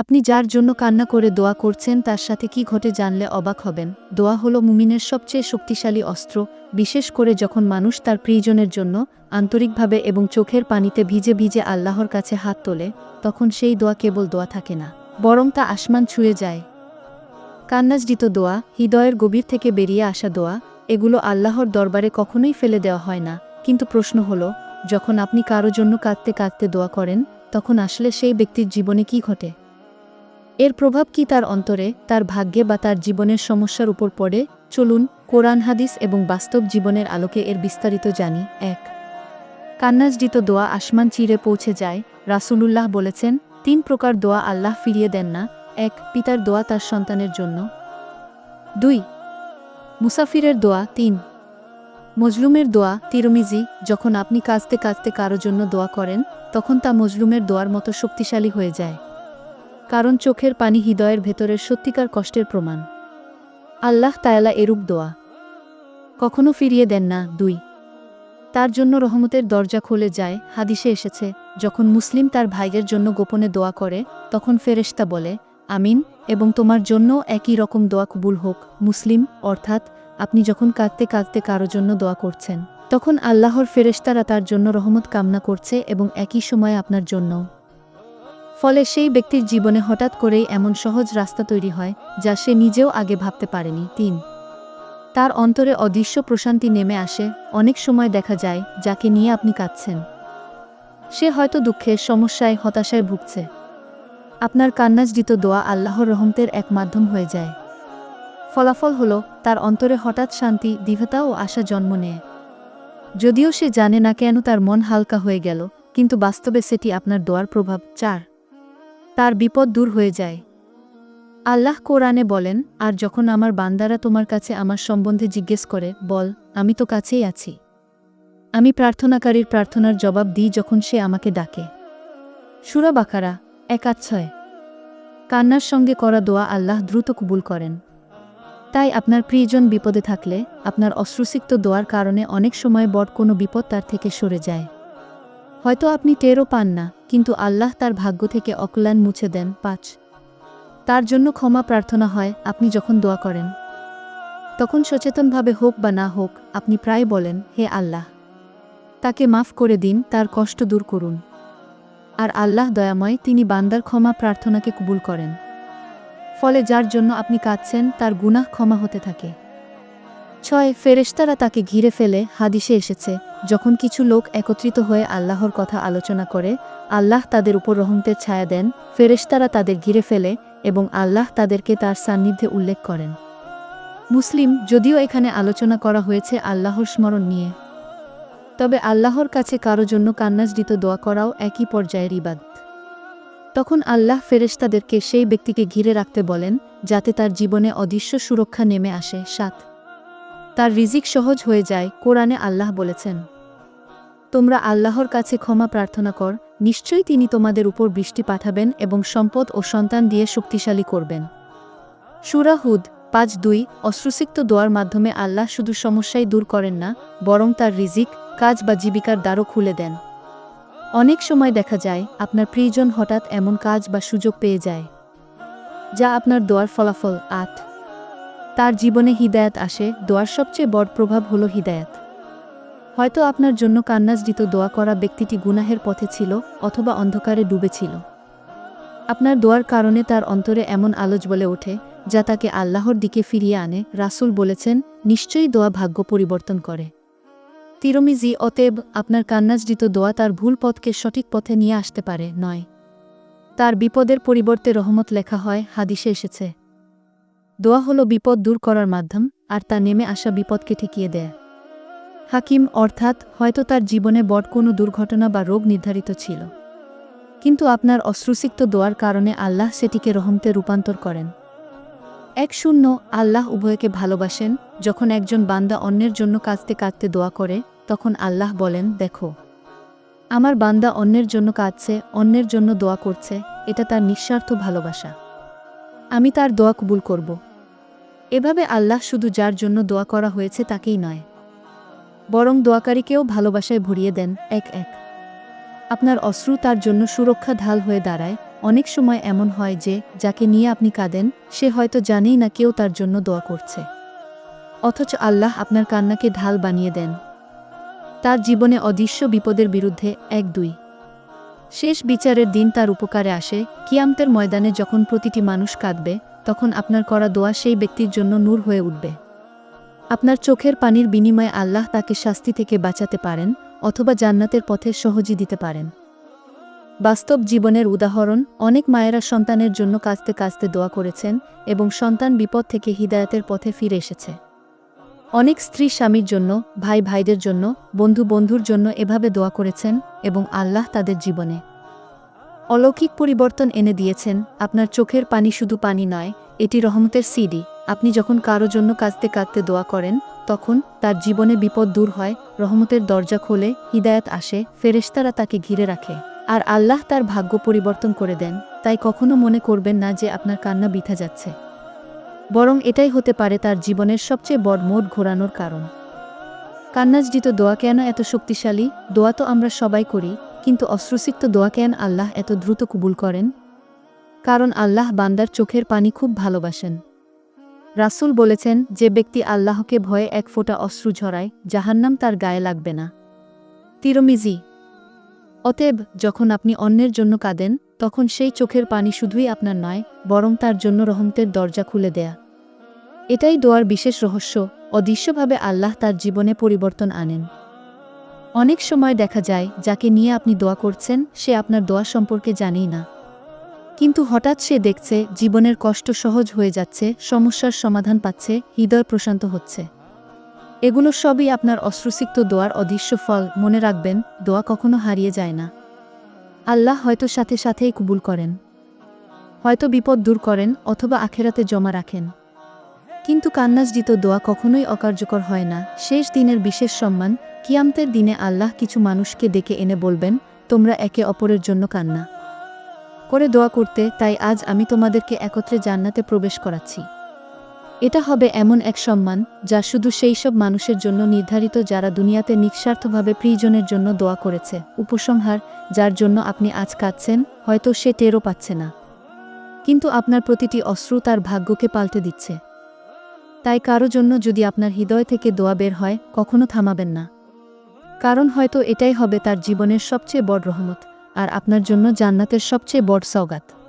আপনি যার জন্য কান্না করে দোয়া করছেন তার সাথে কি ঘটে জানলে অবাক হবেন। দোয়া হলো মুমিনের সবচেয়ে শক্তিশালী অস্ত্র, বিশেষ করে যখন মানুষ তার প্রিয়জনের জন্য আন্তরিকভাবে এবং চোখের পানিতে ভিজে ভিজে আল্লাহর কাছে হাত তোলে, তখন সেই দোয়া কেবল দোয়া থাকে না, বরং তা আসমান ছুঁয়ে যায়। কান্নাজডিত দোয়া, হৃদয়ের গভীর থেকে বেরিয়ে আসা দোয়া, এগুলো আল্লাহর দরবারে কখনোই ফেলে দেওয়া হয় না। কিন্তু প্রশ্ন হলো, যখন আপনি কারও জন্য কাঁদতে কাঁদতে দোয়া করেন, তখন আসলে সেই ব্যক্তির জীবনে কি ঘটে? এর প্রভাব কি তার অন্তরে, তার ভাগ্যে বা তার জীবনের সমস্যার উপর পড়ে? চলুন, কোরআন, হাদিস এবং বাস্তব জীবনের আলোকে এর বিস্তারিত জানি। এক। কান্নাজডিত দোয়া আসমান চিরে পৌঁছে যায়। রাসূলুল্লাহ বলেছেন, তিন প্রকার দোয়া আল্লাহ ফিরিয়ে দেন না। এক, পিতার দোয়া তার সন্তানের জন্য। দুই, মুসাফিরের দোয়া। তিন, মজলুমের দোয়া। তিরমিজি, যখন আপনি কাঁদতে কাঁদতে কারও জন্য দোয়া করেন, তখন তা মজলুমের দোয়ার মতো শক্তিশালী হয়ে যায়। কারণ চোখের পানি হৃদয়ের ভেতরের সত্যিকার কষ্টের প্রমাণ। আল্লাহ তায়ালা এরূপ দোয়া। কখনো ফিরিয়ে দেন না, দুই। তার জন্য রহমতের দরজা খুলে যায়, হাদিসে এসেছে, যখন মুসলিম তার ভাইয়ের জন্য গোপনে দোয়া করে, তখন ফেরেশতা বলে, আমিন, এবং তোমার জন্য একই রকম দোয়া কবুল হোক, মুসলিম, অর্থাৎ আপনি যখন কাঁদতে কাঁদতে কারও জন্য দোয়া করছেন, তখন আল্লাহর ফেরেশতারা তার জন্য রহমত কামনা করছে এবং একই সময় আপনার জন্য ফলে সেই ব্যক্তির জীবনে হঠাৎ করেই এমন সহজ রাস্তা তৈরি হয়, যা সে নিজেও আগে ভাবতে পারেনি। তিন, তার অন্তরে অদৃশ্য প্রশান্তি নেমে আসে, অনেক সময় দেখা যায়, যাকে নিয়ে আপনি কাঁদছেন। সে হয়তো দুঃখের, সমস্যায়, হতাশায় ভুগছে। আপনার কান্নাজডিত দোয়া আল্লাহর রহমতের এক মাধ্যম হয়ে যায়। ফলাফল হল, তার অন্তরে হঠাৎ শান্তি, দৃঢ়তা ও আশা জন্ম নেয়। যদিও সে জানে না কেন তার মন হালকা হয়ে গেল, কিন্তু বাস্তবে সেটি আপনার দোয়ার প্রভাব। চার তার বিপদ দূর হয়ে যায়। আল্লাহ কোরআনে বলেন, আর যখন আমার বান্দারা তোমার কাছে আমার সম্বন্ধে জিজ্ঞেস করে, বল, আমি তো কাছেই আছি। আমি প্রার্থনাকারীর প্রার্থনার জবাব দিই যখন সে আমাকে ডাকে। সুরা বাকারা একাচ্ছয় কান্নার সঙ্গে করা দোয়া আল্লাহ দ্রুত কবুল করেন। তাই আপনার প্রিয়জন বিপদে থাকলে, আপনার অশ্রুসিক্ত দোয়ার কারণে অনেক সময় বড় কোনো বিপদ তার থেকে সরে যায়। হয়তো আপনি টেরও পান না। কিন্তু আল্লাহ তার ভাগ্য থেকে অকল্যাণ মুছে দেন। পাঁচ। তার জন্য ক্ষমা প্রার্থনা হয়, আপনি যখন দোয়া করেন। তখন সচেতনভাবে হোক বা না হোক, আপনি প্রায় বলেন, হে আল্লাহ, তাকে মাফ করে দিন, তার কষ্ট দূর করুন। আর আল্লাহ দয়াময়, তিনি বান্দার ক্ষমা প্রার্থনাকে কবুল করেন। ফলে যার জন্য আপনি কাঁদছেন, তার গুনাহ ক্ষমা হতে থাকে। ছয় ফেরেশতারা তাকে ঘিরে ফেলে হাদিসে এসেছে, যখন কিছু লোক একত্রিত হয়ে আল্লাহর কথা আলোচনা করে, আল্লাহ তাদের উপর রহমতের ছায়া দেন, ফেরেশতারা তাদের ঘিরে ফেলে এবং আল্লাহ তাদেরকে তার সান্নিধ্যে উল্লেখ করেন। মুসলিম, যদিও এখানে আলোচনা করা হয়েছে আল্লাহর স্মরণ নিয়ে। তবে আল্লাহর কাছে কারও জন্য কান্নাজডিত দোয়া করাও একই পর্যায়ের ইবাদ। তখন আল্লাহ ফেরেশতাদেরকে সেই ব্যক্তিকে ঘিরে রাখতে বলেন, যাতে তার জীবনে অদৃশ্য সুরক্ষা নেমে আসে। সাত তার রিজিক সহজ হয়ে যায়, কোরআনে আল্লাহ বলেছেন। তোমরা আল্লাহর কাছে ক্ষমা প্রার্থনা কর, নিশ্চয়ই তিনি তোমাদের উপর বৃষ্টি পাঠাবেন এবং সম্পদ ও সন্তান দিয়ে শক্তিশালী করবেন। সুরাহুদ পাঁচ দুই, অশ্রুসিক্ত দোয়ার মাধ্যমে আল্লাহ শুধু সমস্যাই দূর করেন না, বরং তার রিজিক, কাজ বা জীবিকার দ্বারও খুলে দেন। অনেক সময় দেখা যায়, আপনার প্রিয়জন হঠাৎ এমন কাজ বা সুযোগ পেয়ে যায়, যা আপনার দোয়ার ফলাফল আট। তার জীবনে হিদায়াত আসে, দোয়ার সবচেয়ে বড় প্রভাব হল হিদায়াত। হয়তো আপনার জন্য কান্নাজডিত দোয়া করা ব্যক্তিটি গুনাহের পথে ছিল অথবা অন্ধকারে ডুবেছিল আপনার দোয়ার কারণে তার অন্তরে এমন আলোচ বলে ওঠে, যা তাকে আল্লাহর দিকে ফিরিয়ে আনে, রাসূল বলেছেন, নিশ্চয়ই দোয়া ভাগ্য পরিবর্তন করে। তিরমিজি, অতএব আপনার কান্নাজডিত দোয়া তার ভুল পথকে সঠিক পথে নিয়ে আসতে পারে, নয়। তার বিপদের পরিবর্তে রহমত লেখা হয়, হাদিসে এসেছে দোয়া হলো বিপদ দূর করার মাধ্যম, আর তা নেমে আসা বিপদকে ঠেকিয়ে দেয়। হাকিম, অর্থাৎ, হয়তো তার জীবনে বড় কোনো দুর্ঘটনা বা রোগ নির্ধারিত ছিল। কিন্তু আপনার অশ্রুসিক্ত দোয়ার কারণে আল্লাহ সেটিকে রহমতে রূপান্তর করেন। এক শূন্য, আল্লাহ উভয়কে ভালোবাসেন, যখন একজন বান্দা অন্যের জন্য কাঁদতে কাঁদতে দোয়া করে, তখন আল্লাহ বলেন, দেখো, আমার বান্দা অন্যের জন্য কাঁদছে, অন্যের জন্য দোয়া করছে, এটা তার নিঃস্বার্থ ভালোবাসা। আমি তার দোয়া কবুল করব। এভাবে আল্লাহ শুধু যার জন্য দোয়া করা হয়েছে তাকেই নয়, বরং দোয়াকারীকেও ভালোবাসায় ভরিয়ে দেন এক এক। আপনার অশ্রু তার জন্য সুরক্ষা ঢাল হয়ে দাঁড়ায়, অনেক সময় এমন হয় যে, যাকে নিয়ে আপনি কাঁদেন, সে হয়তো জানেই না কেউ তার জন্য দোয়া করছে। অথচ আল্লাহ আপনার কান্নাকে ঢাল বানিয়ে দেন। তার জীবনে অদৃশ্য বিপদের বিরুদ্ধে এক দুই। শেষ বিচারের দিন তার উপকারে আসে, কিয়ামতের ময়দানে যখন প্রতিটি মানুষ কাঁদবে তখন আপনার করা দোয়া সেই ব্যক্তির জন্য নূর হয়ে উঠবে। আপনার চোখের পানির বিনিময়ে আল্লাহ তাকে শাস্তি থেকে বাঁচাতে পারেন অথবা জান্নাতের পথে সহজই দিতে পারেন। বাস্তব জীবনের উদাহরণ, অনেক মায়েরা সন্তানের জন্য কাঁচতে কাঁচতে দোয়া করেছেন এবং সন্তান বিপদ থেকে হিদায়তের পথে ফিরে এসেছে। অনেক স্ত্রী স্বামীর জন্য ভাই ভাইদের জন্য বন্ধু বন্ধুর জন্য এভাবে দোয়া করেছেন এবং আল্লাহ তাদের জীবনে অলৌকিক পরিবর্তন এনে দিয়েছেন, আপনার চোখের পানি শুধু পানি নয়, এটি রহমতের সিডি। আপনি যখন কারও জন্য কাঁদতে কাঁদতে দোয়া করেন, তখন তার জীবনে বিপদ দূর হয়, রহমতের দরজা খোলে, হিদায়াত আসে, ফেরেশতারা তাকে ঘিরে রাখে। আর আল্লাহ তার ভাগ্য পরিবর্তন করে দেন, তাই কখনো মনে করবেন না যে আপনার কান্না বিথা যাচ্ছে। বরং এটাই হতে পারে তার জীবনের সবচেয়ে বড় মোট ঘোরানোর কারণ। কান্নাজডিত দোয়া কেন এত শক্তিশালী? দোয়া তো আমরা সবাই করি কিন্তু অশ্রুসিক্ত দোয়া কেন আল্লাহ এত দ্রুত কবুল করেন? কারণ আল্লাহ বান্দার চোখের পানি খুব ভালোবাসেন। রাসূল বলেছেন, যে ব্যক্তি আল্লাহকে ভয়ে এক ফোঁটা অশ্রু ঝরায়, জাহান্নাম তার গায়ে লাগবে না। তিরমিজি, অতএব যখন আপনি অন্যের জন্য কাঁদেন, তখন সেই চোখের পানি শুধুই আপনার নয়, বরং তার জন্য রহমতের দরজা খুলে দেয়া। এটাই দোয়ার বিশেষ রহস্য। অদৃশ্যভাবে আল্লাহ তার জীবনে পরিবর্তন আনেন। অনেক সময় দেখা যায়, যাকে নিয়ে আপনি দোয়া করছেন, সে আপনার দোয়া সম্পর্কে জানেই না। কিন্তু হঠাৎ সে দেখছে, জীবনের কষ্ট সহজ হয়ে যাচ্ছে, সমস্যার সমাধান পাচ্ছে, হৃদয় প্রশান্ত হচ্ছে। এগুলো সবই আপনার অশ্রুসিক্ত দোয়ার অদৃশ্য ফল। মনে রাখবেন, দোয়া কখনো হারিয়ে যায় না। আল্লাহ হয়তো সাথে সাথেই কবুল করেন। হয়তো বিপদ দূর করেন, অথবা আখেরাতে জমা রাখেন। কিন্তু কান্নাসজিত দোয়া কখনোই অকার্যকর হয় না। শেষ দিনের বিশেষ সম্মান কিয়ামতের দিনে আল্লাহ কিছু মানুষকে ডেকে এনে বলবেন, তোমরা একে অপরের জন্য কান্না করে দোয়া করতে, তাই আজ আমি তোমাদেরকে একত্রে জান্নাতে প্রবেশ করাচ্ছি। এটা হবে এমন এক সম্মান যা শুধু সেই সব মানুষের জন্য নির্ধারিত যারা দুনিয়াতে নিঃস্বার্থভাবে প্রিয়জনের জন্য দোয়া করেছে। উপসংহার, যার জন্য আপনি আজ কাঁদছেন, হয়তো সে টেরও পাচ্ছে না। কিন্তু আপনার প্রতিটি অশ্রু তার ভাগ্যকে পাল্টে দিচ্ছে। তাই কারও জন্য যদি আপনার হৃদয় থেকে দোয়া বের হয়, কখনো থামাবেন না। কারণ হয়তো এটাই হবে তার জীবনের সবচেয়ে বড় রহমত, আর আপনার জন্য জান্নাতের সবচেয়ে বড় সওগাত।